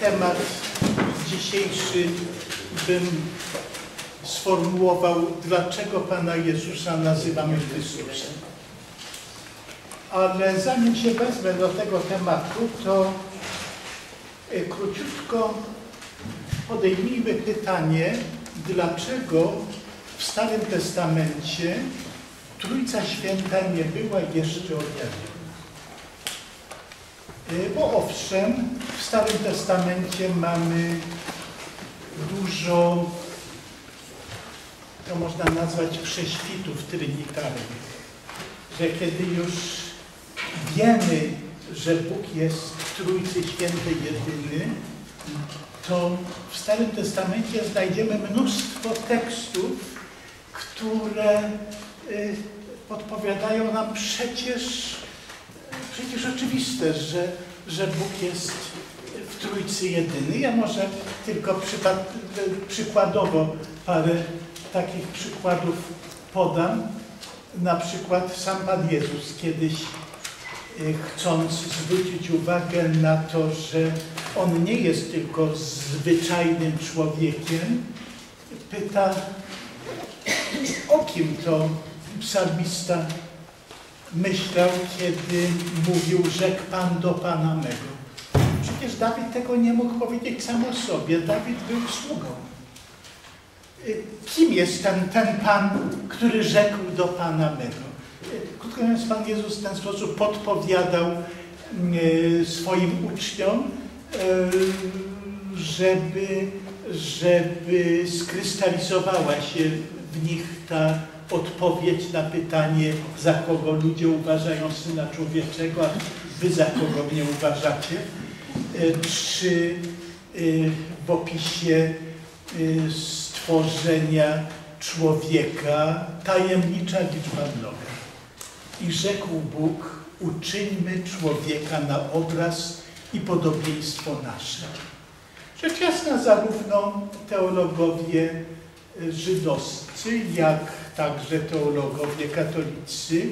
Temat dzisiejszy bym sformułował, dlaczego Pana Jezusa nazywamy Chrystusem. Ale zanim się wezmę do tego tematu, to e, króciutko podejmijmy pytanie, dlaczego w Starym Testamencie Trójca Święta nie była jeszcze objawiona. E, Bo owszem, w Starym Testamencie mamy dużo, to można nazwać prześwitów trinitarnych, że kiedy już wiemy, że Bóg jest Trójcy Świętej jedyny, to w Starym Testamencie znajdziemy mnóstwo tekstów, które y, podpowiadają nam przecież, przecież oczywiste, że, że Bóg jest w Trójcy jedyny. Ja może tylko przykładowo parę takich przykładów podam. Na przykład sam Pan Jezus kiedyś y, chcąc zwrócić uwagę na to, że On nie jest tylko zwyczajnym człowiekiem, pyta, o kim to psalmista myślał, kiedy mówił, rzekł Pan do Pana mego. Przecież Dawid tego nie mógł powiedzieć sam o sobie. Dawid był sługą. Y, Kim jest ten, ten Pan, który rzekł do Pana mego? Y, Krótko mówiąc, Pan Jezus w ten sposób podpowiadał y, swoim uczniom, żeby, żeby skrystalizowała się w nich ta odpowiedź na pytanie, za kogo ludzie uważają Syna Człowieczego, a wy za kogo mnie uważacie. Czy w opisie stworzenia człowieka tajemnicza liczba mnoga. I rzekł Bóg, uczyńmy człowieka na obraz i podobieństwo nasze. Rzecz jasna, zarówno teologowie żydowscy, jak także teologowie katolicy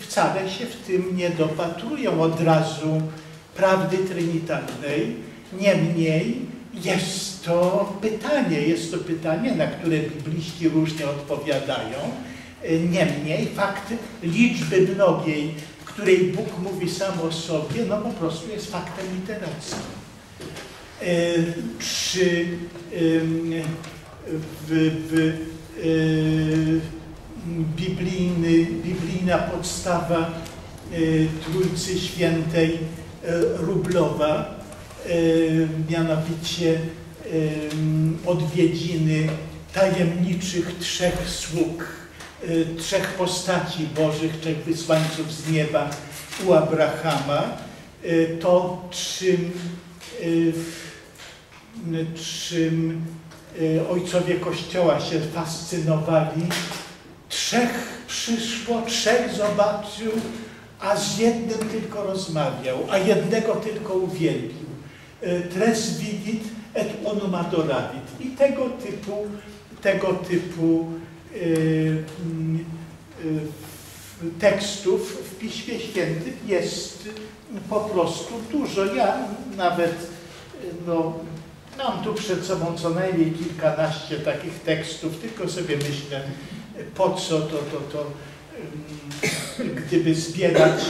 wcale się w tym nie dopatrują od razu prawdy trinitarnej. Niemniej jest to pytanie, jest to pytanie, na które bibliści różnie odpowiadają. Niemniej fakt liczby mnogiej, której Bóg mówi sam o sobie, no po prostu jest faktem literackim. Czy w, w biblijny, biblijna podstawa Trójcy Świętej Rublowa, mianowicie odwiedziny tajemniczych trzech sług, trzech postaci bożych, trzech wysłańców z nieba u Abrahama, to czym, czym ojcowie Kościoła się fascynowali. Trzech przyszło, trzech zobaczył, a z jednym tylko rozmawiał, a jednego tylko uwielbił. Tres vidit et unum adoravit. I tego typu, tego typu y, y, tekstów w Piśmie Świętym jest po prostu dużo. Ja nawet no, mam tu przed sobą co najmniej kilkanaście takich tekstów, tylko sobie myślę, po co to, to, to gdyby zbierać,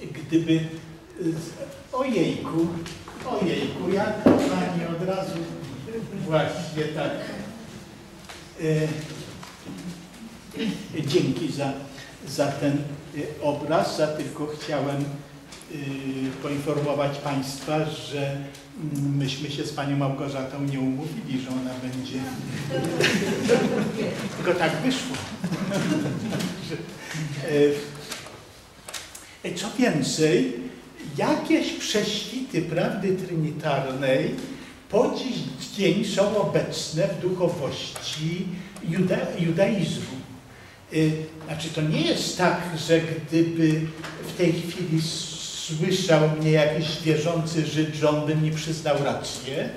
gdyby ojejku, ojejku, jak pani od razu właśnie tak. Dzięki za, za ten obraz, za tylko chciałem poinformować Państwa, że myśmy się z Panią Małgorzatą nie umówili, że ona będzie... Tylko tak wyszło. Co więcej, jakieś prześwity prawdy trinitarnej po dziś dzień są obecne w duchowości juda, judaizmu. Znaczy, to nie jest tak, że gdyby w tej chwili słyszał mnie jakiś wierzący Żyd, że on by mi przyznał rację.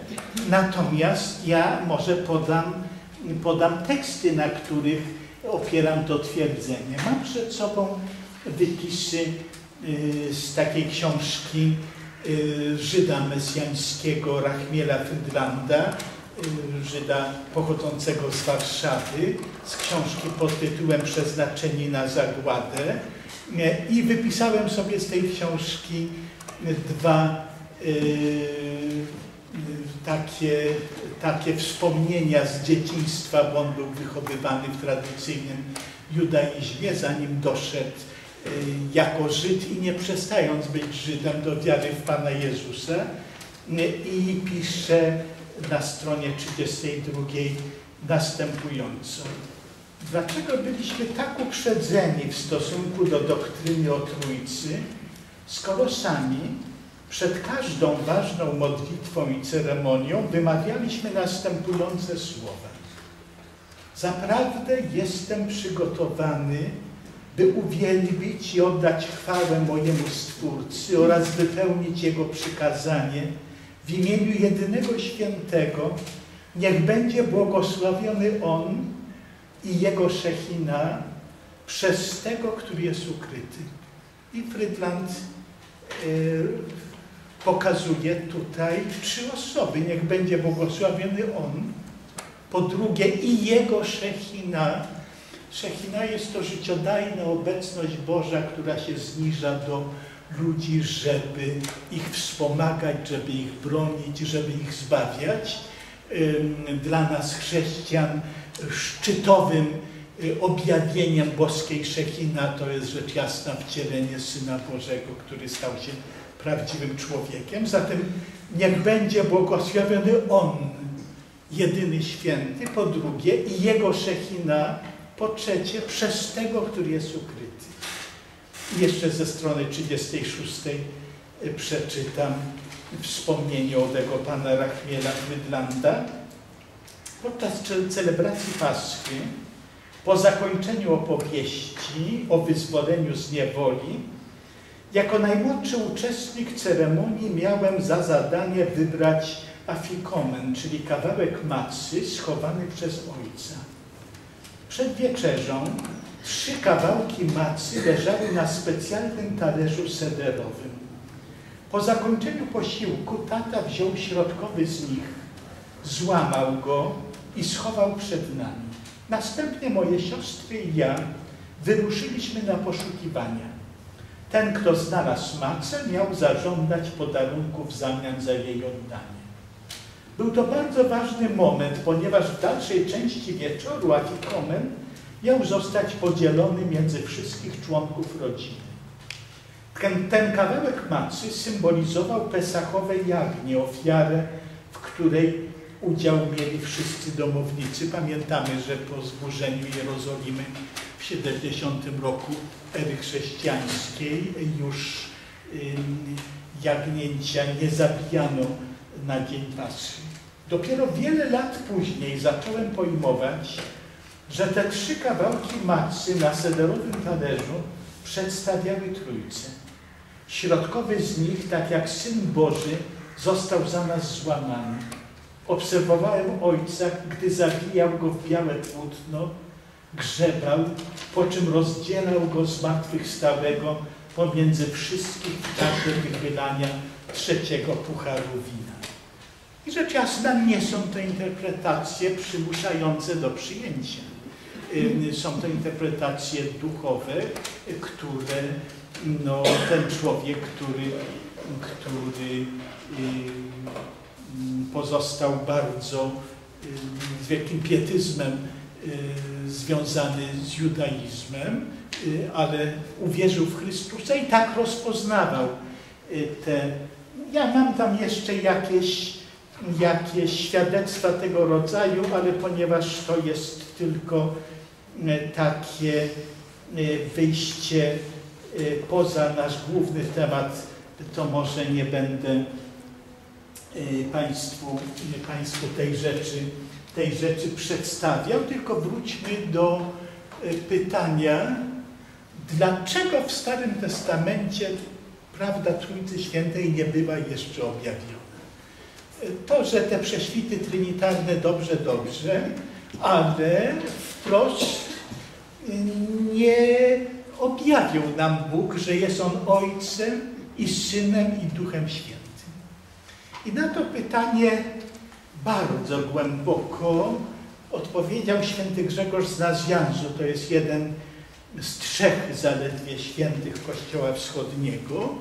Natomiast ja może podam, podam teksty, na których opieram to twierdzenie. Mam przed sobą wypisy y, z takiej książki Żyda mesjańskiego Rachmiela Frydlanda, Żyda pochodzącego z Warszawy, z książki pod tytułem Przeznaczeni na zagładę. I wypisałem sobie z tej książki dwa takie, takie wspomnienia z dzieciństwa, bo on był wychowywany w tradycyjnym judaizmie, zanim doszedł y, jako Żyd i nie przestając być Żydem do wiary w Pana Jezusa. Y, I pisze na stronie 32 następująco. Dlaczego byliśmy tak uprzedzeni w stosunku do doktryny o Trójcy, skoro sami przed każdą ważną modlitwą i ceremonią wymawialiśmy następujące słowa. Zaprawdę jestem przygotowany, by uwielbić i oddać chwałę mojemu Stwórcy oraz wypełnić Jego przykazanie w imieniu jedynego świętego. Niech będzie błogosławiony On i Jego Szechina przez tego, który jest ukryty. I Frydland y, pokazuje tutaj trzy osoby. Niech będzie błogosławiony On. Po drugie i Jego Szechina. Szechina jest to życiodajna obecność Boża, która się zniża do ludzi, żeby ich wspomagać, żeby ich bronić, żeby ich zbawiać. Dla nas chrześcijan szczytowym y, objawieniem boskiej Szechina to jest rzecz jasna wcielenie Syna Bożego, który stał się prawdziwym człowiekiem. Zatem niech będzie błogosławiony On, jedyny święty, po drugie, i Jego Szechina, po trzecie, przez tego, który jest ukryty. I jeszcze ze strony 36 y, przeczytam wspomnienie owego pana Rachmiela Frydlanda. Podczas celebracji Paschy, po zakończeniu opowieści o wyzwoleniu z niewoli, jako najmłodszy uczestnik ceremonii miałem za zadanie wybrać afikomen, czyli kawałek macy schowany przez ojca. Przed wieczerzą trzy kawałki macy leżały na specjalnym talerzu sederowym. Po zakończeniu posiłku tata wziął środkowy z nich, złamał go i schował przed nami. Następnie moje siostry i ja wyruszyliśmy na poszukiwania. Ten, kto znalazł macę, miał zażądać podarunku w zamian za jej oddanie. Był to bardzo ważny moment, ponieważ w dalszej części wieczoru afikomen miał zostać podzielony między wszystkich członków rodziny. Ten, ten kawałek macy symbolizował pesachowe jagnię, ofiarę, w której udział mieli wszyscy domownicy. Pamiętamy, że po zburzeniu Jerozolimy w 70 roku ery chrześcijańskiej już jagnięcia nie zabijano na dzień Paschy. Dopiero wiele lat później zacząłem pojmować, że te trzy kawałki macy na sederowym talerzu przedstawiały Trójcę. Środkowy z nich, tak jak Syn Boży, został za nas złamany. Obserwowałem Ojca, gdy zawijał go w białe płótno, grzebał, po czym rozdzielał go zmartwychwstałego pomiędzy wszystkich w czasie wychylania trzeciego pucharu wina. I rzecz jasna nie są to interpretacje przymuszające do przyjęcia. Są to interpretacje duchowe, które no, ten człowiek, który, który pozostał bardzo z wielkim pietyzmem związany z judaizmem, ale uwierzył w Chrystusa i tak rozpoznawał te. Ja mam tam jeszcze jakieś, jakieś świadectwa tego rodzaju, ale ponieważ to jest tylko takie wyjście poza nasz główny temat, to może nie będę Państwu, Państwu tej rzeczy tej rzeczy przedstawiał, tylko wróćmy do e, pytania, dlaczego w Starym Testamencie prawda Trójcy Świętej nie była jeszcze objawiona. To, że te prześwity trinitarne dobrze, dobrze, ale wprost nie objawił nam Bóg, że jest On Ojcem i Synem, i Duchem Świętym. I na to pytanie bardzo głęboko odpowiedział święty Grzegorz z Nazjanzu. To jest jeden z trzech zaledwie świętych Kościoła Wschodniego,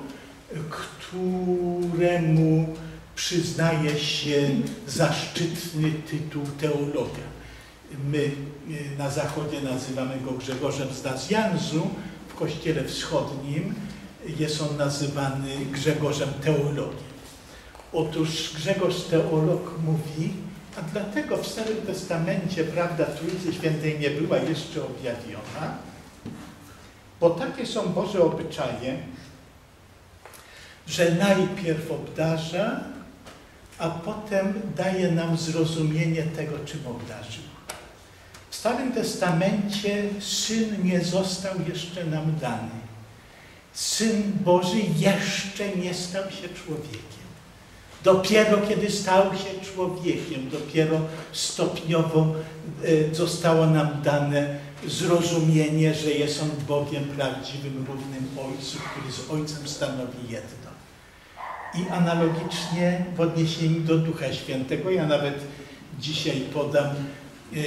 któremu przyznaje się zaszczytny tytuł teologa. My y, na zachodzie nazywamy go Grzegorzem z Nazjanzu, w Kościele Wschodnim jest on nazywany Grzegorzem Teologiem. Otóż Grzegorz Teolog mówi, a dlatego w Starym Testamencie prawda Trójcy Świętej nie była jeszcze objawiona, bo takie są Boże obyczaje, że najpierw obdarza, a potem daje nam zrozumienie tego, czym obdarzył. W Starym Testamencie Syn nie został jeszcze nam dany. Syn Boży jeszcze nie stał się człowiekiem. Dopiero kiedy stał się człowiekiem, dopiero stopniowo e, zostało nam dane zrozumienie, że jest On Bogiem prawdziwym, równym Ojcu, który z Ojcem stanowi jedno. I analogicznie w odniesieniu do Ducha Świętego, ja nawet dzisiaj podam yy,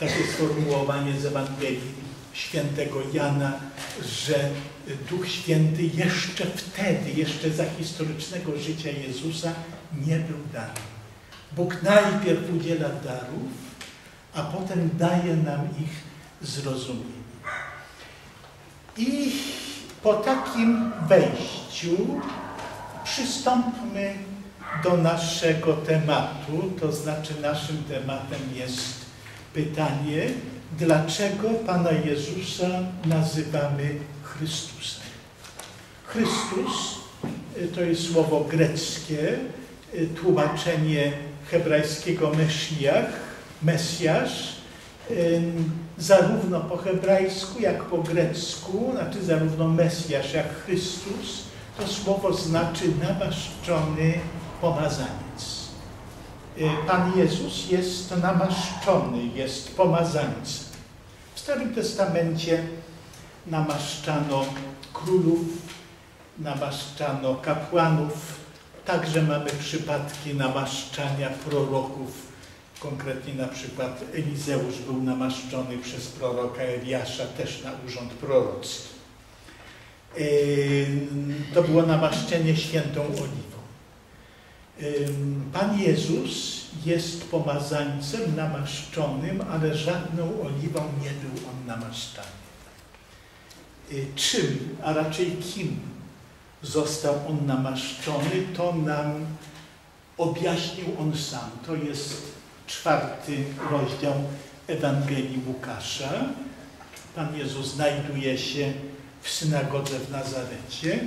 takie sformułowanie z Ewangelii świętego Jana, że Duch Święty jeszcze wtedy, jeszcze za historycznego życia Jezusa nie był dany. Bóg najpierw udziela darów, a potem daje nam ich zrozumienie. I po takim wejściu przystąpmy do naszego tematu, to znaczy naszym tematem jest pytanie, dlaczego Pana Jezusa nazywamy Chrystusem. Chrystus y, to jest słowo greckie, y, tłumaczenie hebrajskiego Mesjach, Mesjasz, y, zarówno po hebrajsku, jak po grecku, znaczy zarówno Mesjasz, jak Chrystus, to słowo znaczy namaszczony pomazaniec. Pan Jezus jest namaszczony, jest pomazańcem. Starym Testamencie namaszczano królów, namaszczano kapłanów, także mamy przypadki namaszczania proroków. Konkretnie na przykład Elizeusz był namaszczony przez proroka Eliasza też na urząd prorocki. To było namaszczenie świętą oliwą. Pan Jezus jest pomazańcem namaszczonym, ale żadną oliwą nie był on namaszczany. Y, czym, a raczej kim został on namaszczony, to nam objaśnił on sam. To jest czwarty rozdział Ewangelii Łukasza. Pan Jezus znajduje się w synagodze w Nazarecie,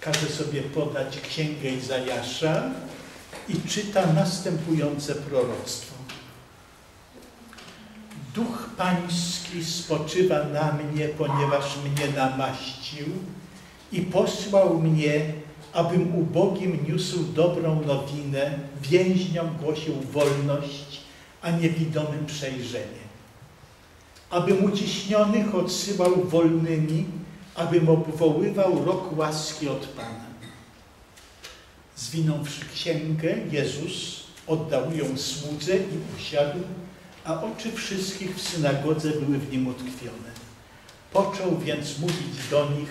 każe sobie podać księgę Izajasza i czyta następujące proroctwo. Duch Pański spoczywa na mnie, ponieważ mnie namaścił i posłał mnie, abym ubogim niósł dobrą nowinę, więźniom głosił wolność, a niewidomym przejrzenie. Abym uciśnionych odsyłał wolnymi, abym obwoływał rok łaski od Pana. Zwinąwszy księgę, Jezus oddał ją słudze i usiadł, a oczy wszystkich w synagodze były w nim utkwione. Począł więc mówić do nich,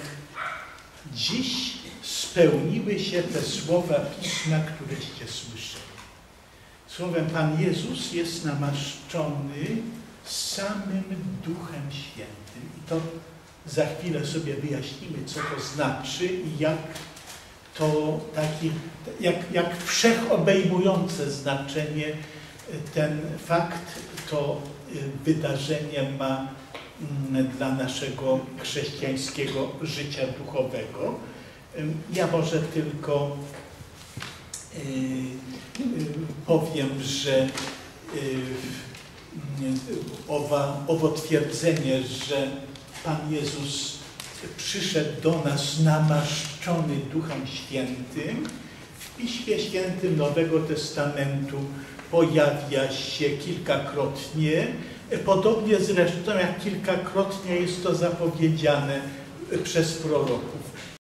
dziś spełniły się te słowa Pisma, któreście słyszeli. Słowem Pan Jezus jest namaszczony samym Duchem Świętym. I to za chwilę sobie wyjaśnimy, co to znaczy i jak to taki, jak, jak wszechobejmujące znaczenie ten fakt, to y, wydarzenie ma mm, dla naszego chrześcijańskiego życia duchowego. Ja może tylko y, y, powiem, że owa, owo twierdzenie, że Pan Jezus przyszedł do nas namaszczony Duchem Świętym, w Piśmie Świętym Nowego Testamentu pojawia się kilkakrotnie, podobnie zresztą jak kilkakrotnie jest to zapowiedziane przez proroków.